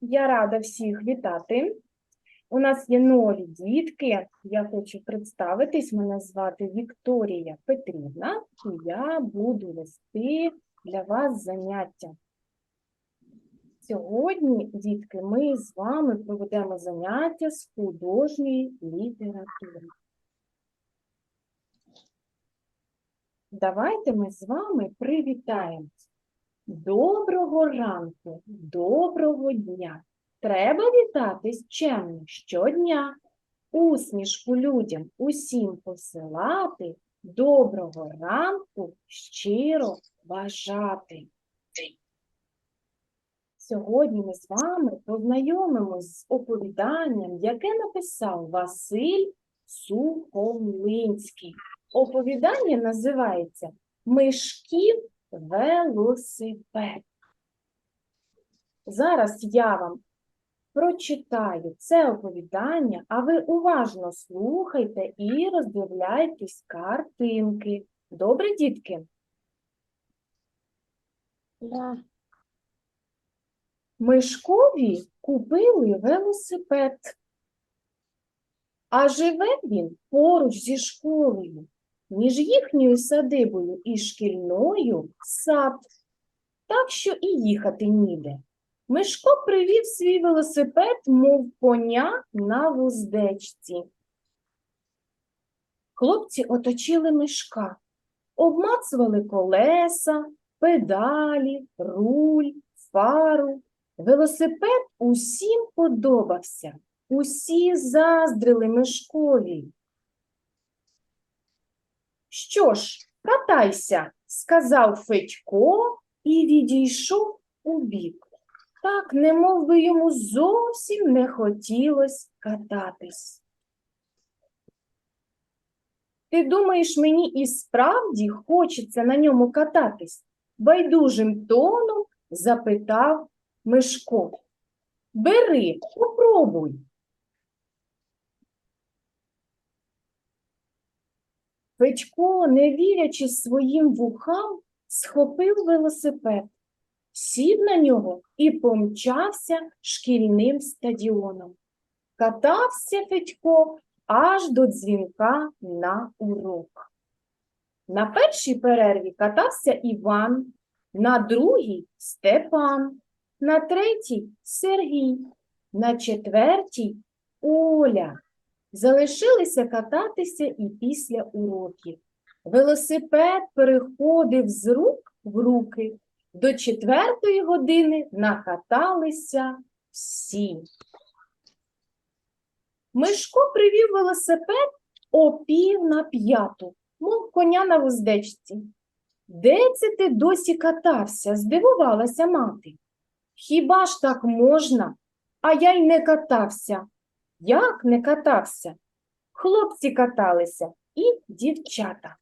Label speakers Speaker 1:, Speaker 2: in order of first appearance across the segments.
Speaker 1: Я рада всіх вітати. У нас є нові дітки. Я хочу представитись. Мене звати Вікторія Петрівна, і я буду вести для вас заняття. Сьогодні, дітки, ми з вами проведемо заняття з художньої літератури. Давайте ми з вами привітаємось. Доброго ранку, доброго дня. Треба вітатись чемно щодня. Усмішку людям усім посилати, доброго ранку щиро бажати. Сьогодні ми з вами познайомимось з оповіданням, яке написав Василь Сухомлинський. Оповідання називається Мишків велосипед. Зараз я вам прочитаю це оповідання, а ви уважно слухайте і роздивляйтесь картинки. Добре, дітки?
Speaker 2: Да.
Speaker 1: Мишкові купили велосипед. А живе він поруч зі школою, між їхньою садибою і шкільною сад, так що і їхати ніде. Мишко привів свій велосипед, мов коня на вуздечці. Хлопці оточили мишка, обмацували колеса, педалі, руль, фару. Велосипед усім подобався. Усі заздрили Мишкові. Що ж, катайся, сказав Федько і відійшов у бік. Так, немов би йому зовсім не хотілось кататись. Ти думаєш, мені і справді хочеться на ньому кататись? Байдужим тоном запитав Мишко. Бери, попробуй. Федько, не вірячи своїм вухам, схопив велосипед, сів на нього і помчався шкільним стадіоном. Катався Федько аж до дзвінка на урок. На першій перерві катався Іван, на другій Степан, на третій Сергій, на четвертій Оля. Залишилися кататися і після уроків. Велосипед переходив з рук в руки. До четвертої години накаталися всі. Мишко привів велосипед о пів на п'яту, мов коня на вуздечці. Де це ти досі катався? здивувалася мати. Хіба ж так можна? А я й не катався. Як не катався? Хлопці каталися і дівчата.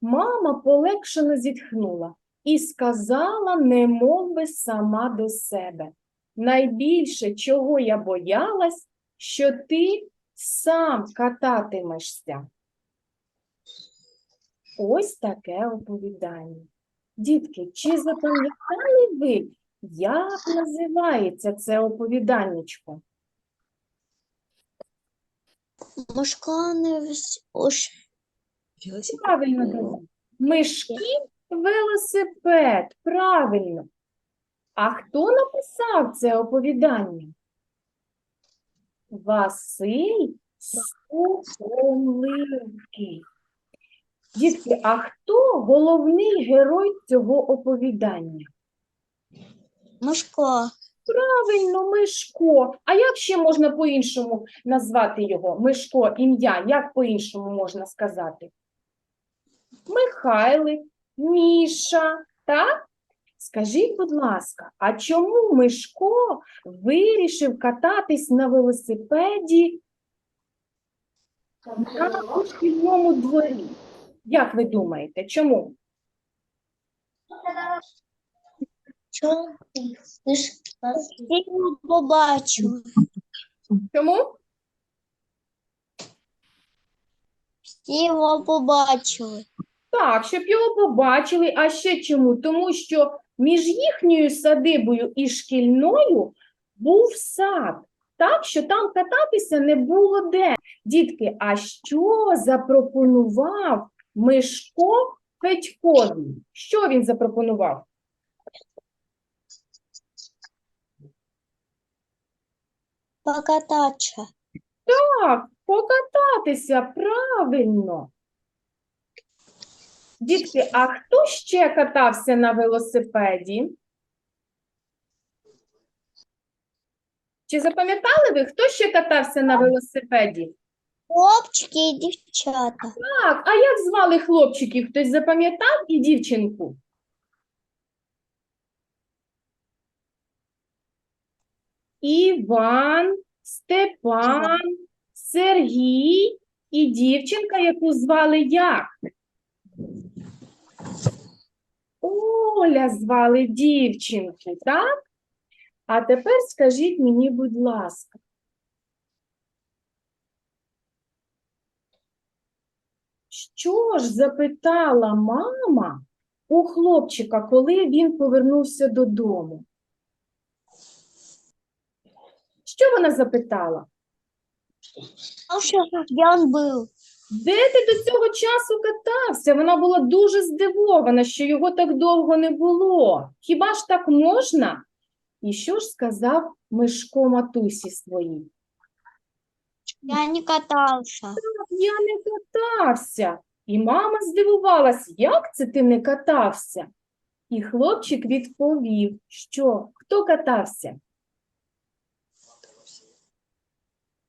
Speaker 1: Мама полегшено зітхнула і сказала, немов би сама до себе. Найбільше, чого я боялась, що ти сам кататимешся. Ось таке оповідання. Дітки, чи запам'ятали ви, як називається це оповіданнячко?
Speaker 2: Мошко не вс-
Speaker 1: Правильно, Давид. Мишків велосипед. Правильно. А хто написав це оповідання? Василь Сухомлинський. Дітки, а хто головний герой цього оповідання?
Speaker 2: Мошко.
Speaker 1: Правильно, Мишко. А як ще можна по-іншому назвати його? Мишко, ім'я, як по-іншому можна сказати? Михайлик, Міша, так? Скажіть, будь ласка, а чому Мишко вирішив кататись на велосипеді на шкільному дворі? Як ви думаєте, чому?
Speaker 2: Всі його побачили.
Speaker 1: Чому?
Speaker 2: Всі його побачили.
Speaker 1: Так, щоб його побачили, а ще чому? Тому що між їхньою садибою і шкільною був сад, так що там кататися не було де. Дітки, а що запропонував Мишко Федькові? Що він запропонував?
Speaker 2: Покататься.
Speaker 1: Так, покататися, правильно. Дітки, а хто ще катався на велосипеді? Чи запам'ятали ви, хто ще катався на велосипеді?
Speaker 2: Хлопчики і дівчата.
Speaker 1: Так, а як звали хлопчиків? Хтось запам'ятав і дівчинку? Іван, Степан, Сергій і дівчинка, яку звали як? Оля звали дівчинку, так? А тепер скажіть мені, будь ласка, Що ж запитала мама у хлопчика, коли він повернувся додому? Що вона запитала?
Speaker 2: А що, де він був?
Speaker 1: Де ти до цього часу катався? Вона була дуже здивована, що його так довго не було. Хіба ж так можна? І що ж сказав Мишко матусі своїй?
Speaker 2: Я не катався.
Speaker 1: Я не катався. І мама здивувалась, як це ти не катався? І хлопчик відповів, що хто катався?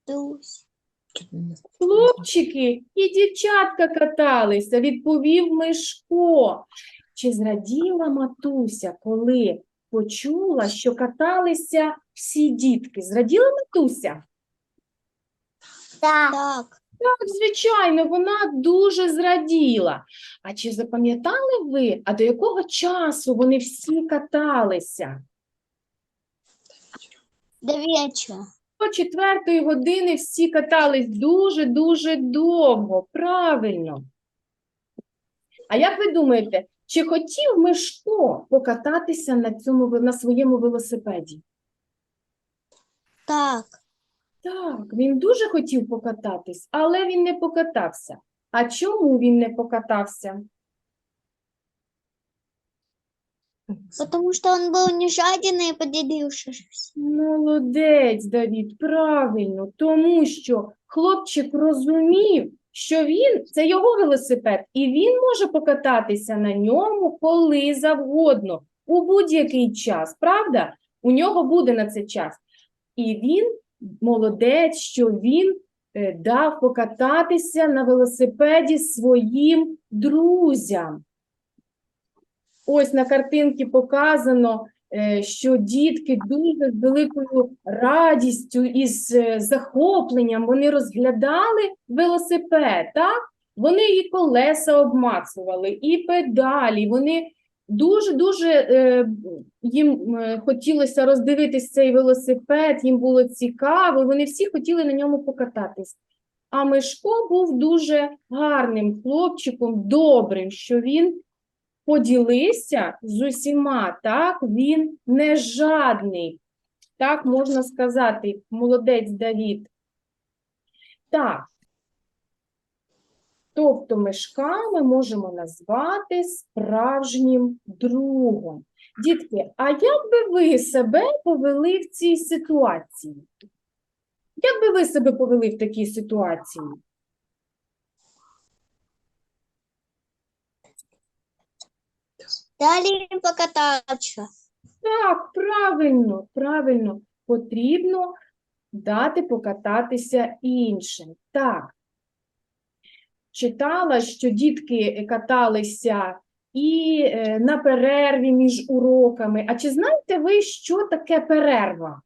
Speaker 2: Дусь.
Speaker 1: Хлопчики і дівчатка каталися, відповів Мишко. Чи зраділа матуся, коли почула, що каталися всі дітки? Зраділа матуся?
Speaker 2: Так. Так.
Speaker 1: Так, звичайно, вона дуже зраділа. А чи запам'ятали ви, а до якого часу вони всі каталися?
Speaker 2: До вечора.
Speaker 1: До четвертої години всі катались дуже-дуже довго, правильно. А як ви думаєте, чи хотів Мишко покататися на цьому на своєму велосипеді?
Speaker 2: Так.
Speaker 1: Так, він дуже хотів покататись, але він не покатався. А чому він не покатався?
Speaker 2: Потому что он был не жаден и поделившийся.
Speaker 1: Молодець, Давід, правильно, тому що хлопчик розумів, що він це його велосипед, і він може покататися на ньому коли завгодно, у будь-який час, правда? У нього буде на це час. І він молодець, що він е, дав покататися на велосипеді своїм друзям. Ось на картинці показано, е, що дітки дуже з великою радістю і з е, захопленням вони розглядали велосипед, так? Вони і колеса обмацували, і педалі. Вони дуже-дуже е, їм е, хотілося роздивитись цей велосипед, їм було цікаво, вони всі хотіли на ньому покататись. А Мишко був дуже гарним хлопчиком, добрим, що він поділився з усіма, так, він не жадний, так можна сказати, молодець Давід. Так. Тобто Мишка ми можемо назвати справжнім другом. Дітки, а як би ви себе повели в цій ситуації? Як би ви себе повели в такій ситуації?
Speaker 2: Дали им.
Speaker 1: Так, правильно, правильно. Потрібно дати покататися іншим. Так. Читала, що дітки каталися і е, на перерві між уроками. А чи знаєте ви, що таке перерва?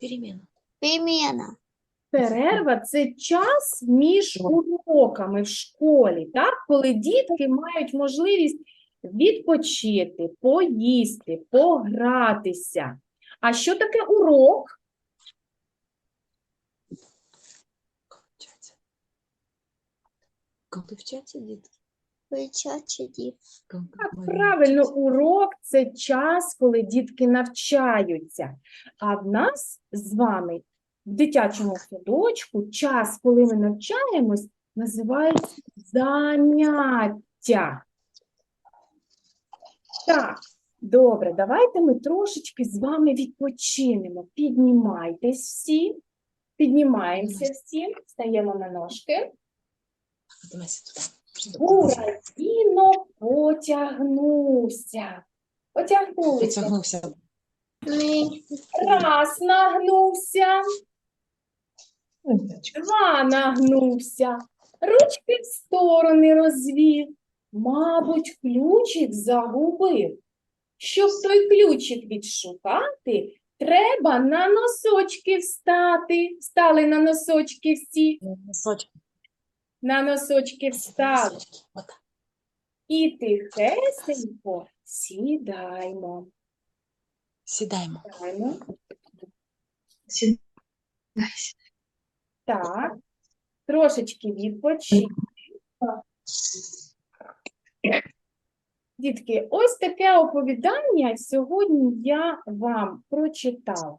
Speaker 3: Перемена.
Speaker 2: Перемена.
Speaker 1: Перерва це час між уроками в школі, так? коли дітки мають можливість відпочити, поїсти, погратися. А що таке урок?
Speaker 3: Коли вчаться. Дітки.
Speaker 2: Діти.
Speaker 1: Так, правильно, урок це час, коли дітки навчаються. А в нас з вами в дитячому садочку час, коли ми навчаємось, називається заняття. Так, добре, давайте ми трошечки з вами відпочинемо. Піднімайтесь всі, піднімаємося всі, стаємо на ножки. Буратіно потягнувся. Потягнувся.
Speaker 3: Потягнувся.
Speaker 1: Раз нагнувся, два нагнувся, ручки в сторони розвів. Мабуть, ключик загубив. Щоб той ключик відшукати, треба на носочки встати. Встали на носочки всі,
Speaker 3: Носочки.
Speaker 1: на носочки встали. І тихесенько сідаймо.
Speaker 3: Сідаємо.
Speaker 1: Сідаймо. Так. Трошечки відпочинь. Дітки, ось таке оповідання сьогодні я вам прочитала.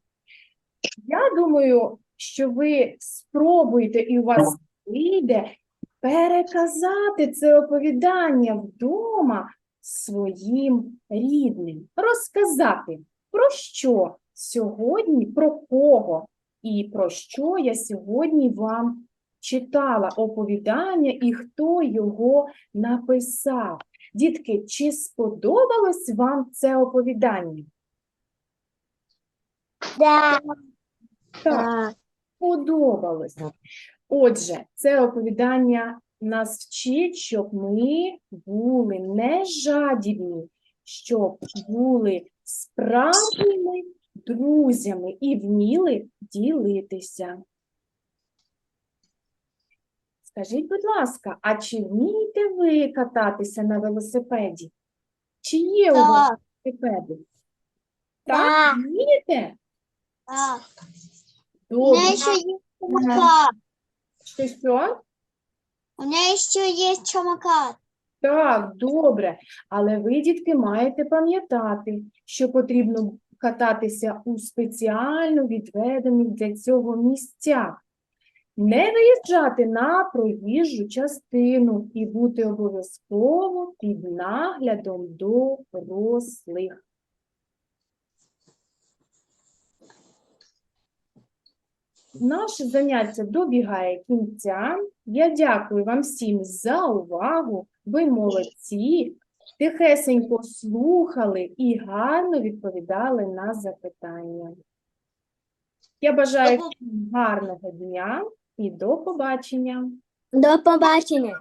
Speaker 1: Я думаю, що ви спробуєте і у вас вийде переказати це оповідання вдома своїм рідним, розказати, про що сьогодні, про кого і про що я сьогодні вам читала оповідання і хто його написав. Дітки, чи сподобалось вам це оповідання?
Speaker 2: Да.
Speaker 1: Так, сподобалось. Отже, це оповідання нас вчить, щоб ми були не жадібні, щоб були справжніми друзями і вміли ділитися. Скажіть, будь ласка, а чи вмієте ви кататися на велосипеді? Чи є у вас
Speaker 2: Так.
Speaker 1: велосипеди?
Speaker 2: Так.
Speaker 1: Так, вмієте?
Speaker 2: Да. У
Speaker 1: Добре.
Speaker 2: меня еще есть.
Speaker 1: Що, що?
Speaker 2: У меня еще есть самокат.
Speaker 1: Так, добре. Але ви, дітки, маєте пам'ятати, що потрібно кататися у спеціально відведених для цього місцях. Не виїжджати на проїжджу частину і бути обов'язково під наглядом дорослих. Наше заняття добігає кінця. Я дякую вам всім за увагу. Ви молодці, тихесенько слухали і гарно відповідали на запитання. Я бажаю всім гарного дня і до побачення.
Speaker 2: До побачення.